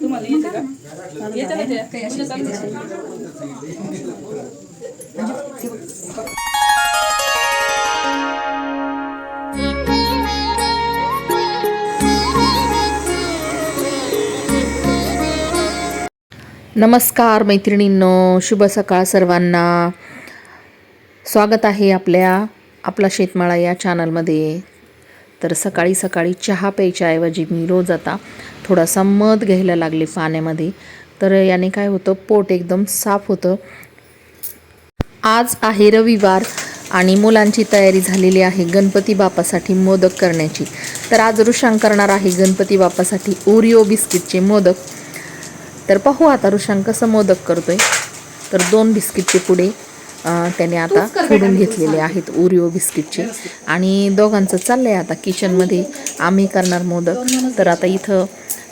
तुम्हाला येते का ते काही अशी चालू नमस्कार मैत्रिणींनो शुभ सकाळ सर्वांना. स्वागत आहे आपल्या आपला शेतमाळा या चॅनलमध्ये तर सकाळी सकाळी चहा प्यायच्याऐवजी मी रोज आता थोडासा मध घ्यायला लागले पाण्यामध्ये. तर याने काय होतं पोट एकदम साफ होतं. आज आहे रविवार आणि मुलांची तयारी झालेली आहे गणपती बापासाठी मोदक करण्याची. तर आज ऋषांग करणार आहे गणपती बापासाठी ओरिओ बिस्किटचे मोदक. तर पाहू आता ऋषांग कसं मोदक करतोय. तर दोन बिस्किटचे पुढे त्याने आता फोडून घेतलेले आहेत ओरिओ बिस्किटचे आणि दोघांचं चाललंय आता किचनमध्ये आम्ही करणार मोदक. तर आता इथं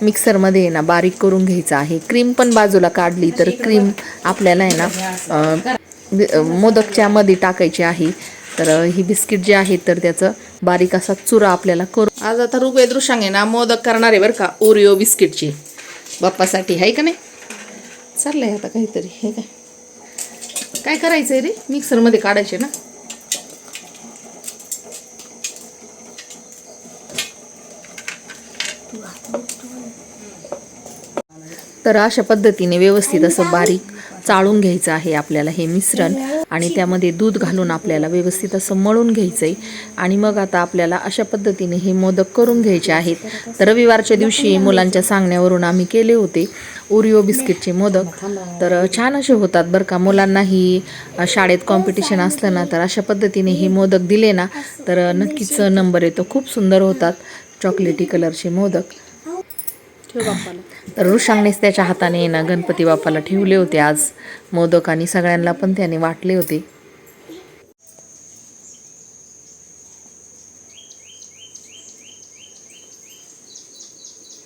मिक्सरमध्ये आहे ना बारीक करून घ्यायचं आहे. क्रीम पण बाजूला काढली तर क्रीम आपल्याला आहे ना मोदकच्या मध्ये टाकायची आहे. तर ही बिस्किट जे आहे तर त्याचं बारीक असा चुरा आपल्याला करू. आज आता रुपये आहे ना मोदक करणार आहे बरं का ओरिओ बिस्किटची बाप्पासाठी आहे का नाही? चाललंय आता काहीतरी हे काय? काय करायचं आहे रे? मिक्सरमध्ये काढायचे ना? तर अशा पद्धतीने व्यवस्थित असं बारीक चाळून घ्यायचं आहे आपल्याला हे मिश्रण. आणि त्यामध्ये दूध घालून आपल्याला व्यवस्थित असं मळून घ्यायचं आहे आणि मग आता आपल्याला अशा पद्धतीने हे मोदक करून घ्यायचे आहेत. तर रविवारच्या दिवशी मुलांच्या सांगण्यावरून आम्ही केले होते ओरिओ बिस्किटचे मोदक. तर छान असे होतात बरं का. मुलांनाही शाळेत कॉम्पिटिशन असलं ना तर अशा पद्धतीने हे मोदक दिले ना तर नक्कीच नंबर येतो. खूप सुंदर होतात चॉकलेटी कलरचे मोदक. तर ऋषांगनेच त्याच्या हाताने ना गणपती बाप्पाला ठेवले होते आज. मोदक आणि सगळ्यांना पण त्याने वाटले होते.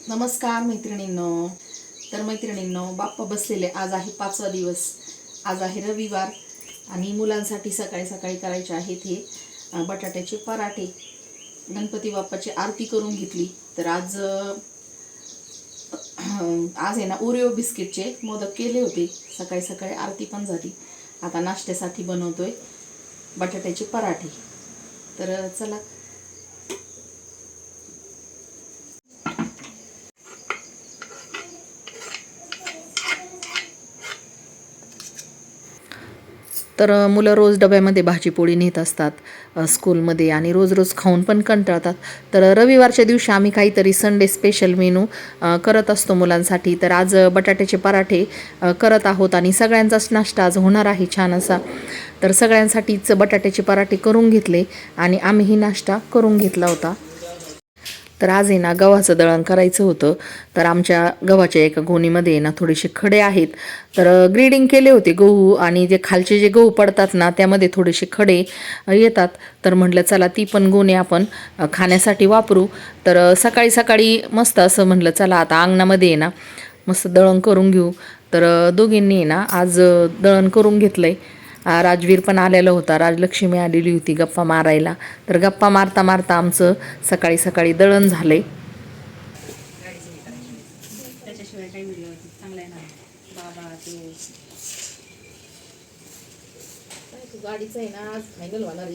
नमस्कार मैत्रिणींनो. तर मैत्रिणींनो बाप्पा बसलेले. आज आहे पाचवा दिवस. आज आहे रविवार आणि मुलांसाठी सकाळी सकाळी करायचे आहेत हे बटाट्याचे पराठे. गणपती बाप्पाची आरती करून घेतली. तर आज आज आहे ना ओरिओ बिस्किटचे मोदक केले होते. सकाळी सकाळी आरती पण झाली. आता नाश्त्यासाठी बनवतोय बटाट्याचे पराठे. तर चला तर मुलं रोज डब्यामध्ये भाजीपोळी नेत असतात स्कूलमध्ये आणि रोज रोज खाऊन पण कंटाळतात. तर रविवारच्या दिवशी आम्ही काहीतरी संडे स्पेशल मेनू करत असतो मुलांसाठी. तर आज बटाट्याचे पराठे करत आहोत आणि सगळ्यांचाच नाश्ता आज होणार आहे छान असा. तर सगळ्यांसाठीच बटाट्याचे पराठे करून घेतले आणि आम्हीही नाश्ता करून घेतला होता. तर आज आहे ना गव्हाचं दळण करायचं होतं. तर आमच्या गव्हाच्या एका गोणीमध्ये आहे ना थोडेसे खडे आहेत. तर ग्रेडिंग केले होते गहू आणि जे खालचे जे गहू पडतात ना त्यामध्ये थोडेसे खडे येतात. तर म्हटलं चला ती पण गोणी आपण खाण्यासाठी वापरू. तर सकाळी सकाळी मस्त असं म्हटलं चला आता अंगणामध्ये आहे ना मस्त दळण करून घेऊ. तर दोघींनी आहे ना आज दळण करून घेतलं आहे राजवीर पण आलेला होता. राजलक्ष्मी आलेली होती गप्पा मारायला. तर गप्पा मारता मारता आमचं सकाळी सकाळी दळण झालंय त्याच्याशिवाय काही व्हिडिओ चांगला आहे ना? बाबा ते. गाडीचं आहे ना? आज फायनल होणार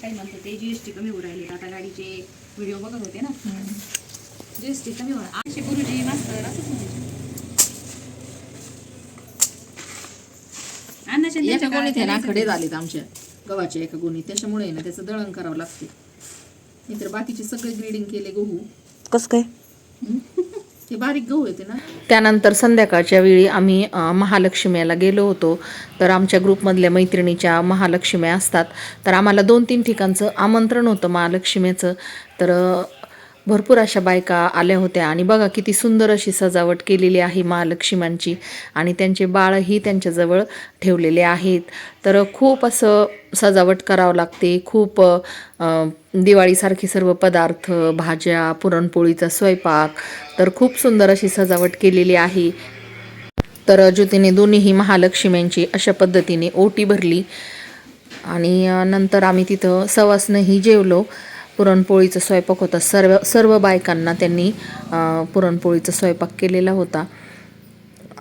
काय म्हणतो ते जीएसटी कमी होऊ राहिले आता गाडीचे व्हिडिओ बघत होते ना? जीएसटी कमी होणार. आमचे गुरुजी मास्तर असंच अन्नाच्या एका गोणीत आहे ना खडे झालेत आमच्या गव्हाच्या एका गोणीत. त्याच्यामुळे ना त्याचं दळण करावं लागते. नाहीतर बाकीचे सगळे ग्रेडिंग केले गहू. कसं काय? ते बारीक गहू येते ना. त्यानंतर संध्याकाळच्या वेळी आम्ही अ, महालक्ष्म्याला गेलो होतो. तर आमच्या ग्रुपमधल्या मैत्रिणीच्या महालक्ष्म्या असतात. तर आम्हाला दोन तीन ठिकाणचं आमंत्रण होतं महालक्ष्म्याचं तर भरपूर अशा बायका आल्या होत्या. आणि बघा किती सुंदर अशी सजावट केलेली आहे महालक्ष्म्यांची आणि त्यांचे बाळही त्यांच्याजवळ ठेवलेले आहेत. तर खूप असं सजावट करावं लागते. खूप दिवाळीसारखे सर्व पदार्थ भाज्या पुरणपोळीचा स्वयंपाक. तर खूप सुंदर अशी सजावट केलेली आहे. तर ज्योतीने दोन्हीही महालक्ष्म्यांची अशा पद्धतीने ओटी भरली. आणि नंतर आम्ही तिथं सवासनंही जेवलो. पुरणपोळीचा स्वयंपाक होता. सर्व सर्व बायकांना त्यांनी पुरणपोळीचा स्वयंपाक केलेला होता.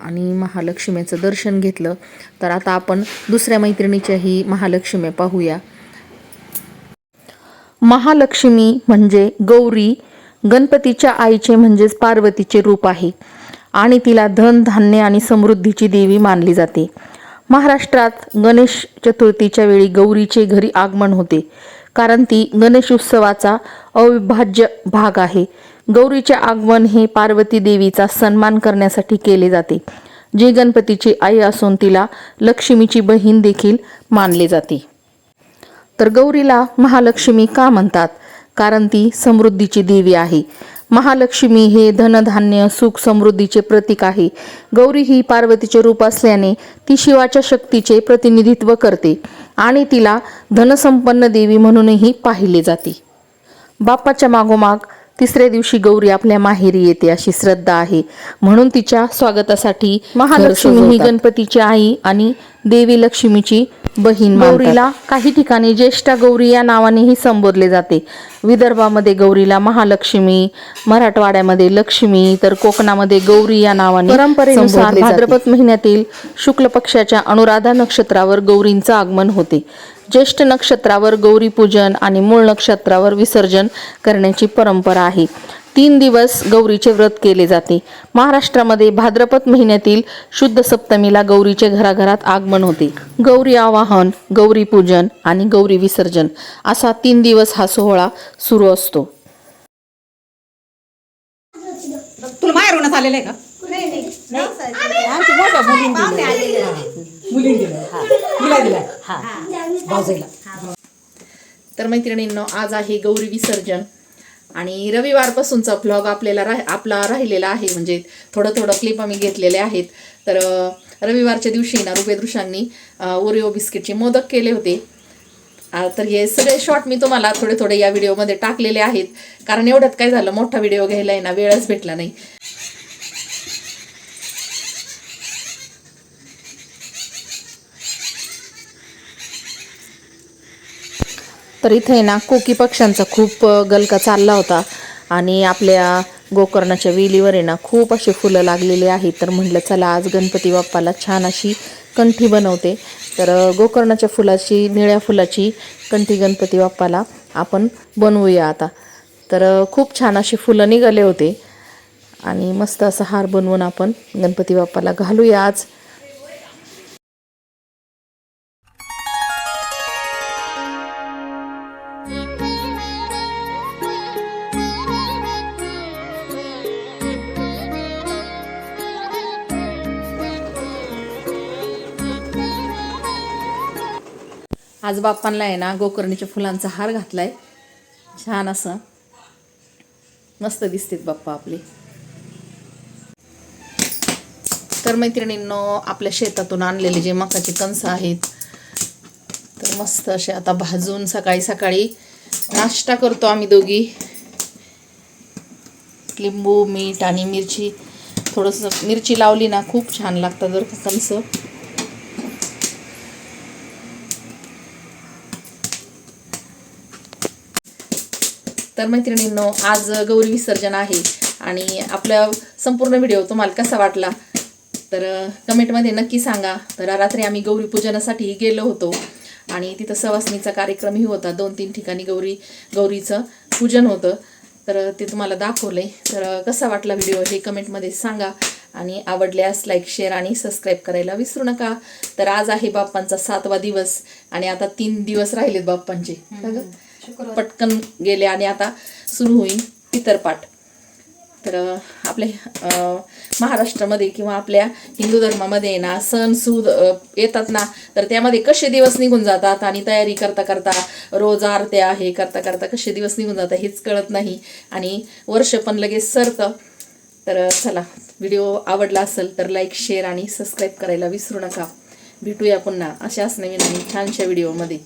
आणि महालक्ष्मीचं दर्शन घेतलं. तर आता आपण दुसऱ्या मैत्रिणीच्याही महालक्ष्मी पाहूया. महालक्ष्मी म्हणजे गौरी गणपतीच्या आईचे म्हणजेच पार्वतीचे रूप आहे. आणि तिला धन धान्य आणि समृद्धीची देवी मानली जाते. महाराष्ट्रात गणेश चतुर्थीच्या वेळी गौरीचे घरी आगमन होते. कारण ती गणेश उत्सवाचा अविभाज्य भाग आहे. गौरीचे आगमन हे पार्वती देवीचा सन्मान करण्यासाठी केले जाते जी गणपतीची आई असून तिला लक्ष्मीची बहीण देखील मानले जाते. तर गौरीला महालक्ष्मी का म्हणतात? कारण ती समृद्धीची देवी आहे. महालक्ष्मी हे धनधान्य सुख समृद्धीचे प्रतीक आहे. गौरी ही पार्वतीचे रूप असल्याने ती शिवाच्या शक्तीचे प्रतिनिधित्व करते. आणि तिला धनसंपन्न देवी म्हणूनही पाहिले जाते. बाप्पाच्या मागोमाग तिसऱ्या दिवशी गौरी आपल्या माहेरी येते अशी श्रद्धा आहे. म्हणून तिच्या स्वागतासाठी महालक्ष्मी ही गणपतीची आई आणि देवी लक्ष्मीची बहीण गौरीला काही ठिकाणी ज्येष्ठा गौरी या नावानेही संबोधले जाते. विदर्भामध्ये गौरीला महालक्ष्मी मराठवाड्यामध्ये लक्ष्मी तर कोकणामध्ये गौरी या नावाने परंपरेनुसार भाद्रपद महिन्यातील शुक्ल पक्षाच्या अनुराधा नक्षत्रावर गौरींचं आगमन होते. ज्येष्ठ नक्षत्रावर गौरी पूजन आणि मूळ नक्षत्रावर विसर्जन करण्याची परंपरा आहे. तीन दिवस गौरीचे व्रत केले जाते महाराष्ट्रामध्ये भाद्रपद महिन्यातील शुद्ध सप्तमीला गौरीचे घराघरात आगमन होते गौरी आवाहन गौरी पूजन आणि गौरी विसर्जन असा तीन दिवस हा सोहळा सुरू असतो तुला आलेलं आहे का तर मैत्रिणींनो आज आहे गौरी विसर्जन आणि रविवारपासूनचा ब्लॉग आपल्याला राह आपला राहिलेला आहे. म्हणजे थोडं थोडं क्लिप आम्ही घेतलेले आहेत. तर रविवारच्या दिवशी ना रुपेदृशांनी ओरिओ बिस्किटचे मोदक केले होते. तर हे सगळे शॉर्ट मी तुम्हाला थोडे थोडे या व्हिडिओमध्ये टाकलेले आहेत. कारण एवढ्यात काय झालं? मोठा व्हिडिओ घ्यायला आहे ना वेळच भेटला नाही. तर इथे ना कोकी पक्ष्यांचा खूप गलका चालला होता. आणि आपल्या गोकर्णाच्या वेलीवर आहे ना खूप असे फुलं लागलेले आहेत. तर म्हटलं चला आज गणपती बाप्पाला छान अशी कंठी बनवते. तर गोकर्णाच्या फुलाची निळ्या फुलाची कंठी गणपती बाप्पाला आपण बनवूया आता. तर खूप छान अशी फुलं निघाले होते. आणि मस्त असा हार बनवून आपण गणपती बाप्पाला घालूया आज. आज बाप्पांना आहे ना गोकर्णीच्या फुलांचा हार घातलाय. छान असं. मस्त दिसतेत बाप्पा आपले. तर मैत्रिणींनो आपल्या शेतातून आणलेले जे मकाचे कणस आहेत तर मस्त असे आता भाजून सकाळी सकाळी नाश्ता करतो आम्ही दोघी. लिंबू मीठ आणि मिरची. थोडंसं मिरची लावली ना खूप छान लागतात जर का कणस. तर मैत्रिणींनो आज गौरी विसर्जन आहे आणि आपला संपूर्ण व्हिडिओ तुम्हाला कसा वाटला? तर कमेंटमध्ये नक्की सांगा. तर रात्री आम्ही गौरी पूजनासाठी गेलो होतो आणि तिथं सवासणीचा कार्यक्रमही होता. दोन तीन ठिकाणी गौरी गौरीचं पूजन होतं. तर ते तुम्हाला दाखवलं तर कसा वाटला व्हिडिओ हे कमेंटमध्ये सांगा. आणि आवडल्यास लाईक शेअर आणि सबस्क्राईब करायला विसरू नका. तर आज आहे बाप्पांचा सातवा दिवस आणि आता तीन दिवस राहिलेत बाप्पांचे? पटकन गेले आणि आता सुरू होईल पितरपाठ तर आपल्या महाराष्ट्रामध्ये किंवा आपल्या हिंदू धर्मामध्ये आहे ना सण सूद येतात ना तर त्यामध्ये कसे दिवस निघून जातात आणि तयारी करता करता रोज आरत्या हे करता करता कसे दिवस निघून जातात हेच कळत नाही आणि वर्ष पण लगेच सरतं. तर चला व्हिडिओ आवडला असेल तर लाईक शेअर आणि सबस्क्राईब करायला विसरू नका. भेटूया पुन्हा अशाच नवीन नवीन छानशा व्हिडिओमध्ये.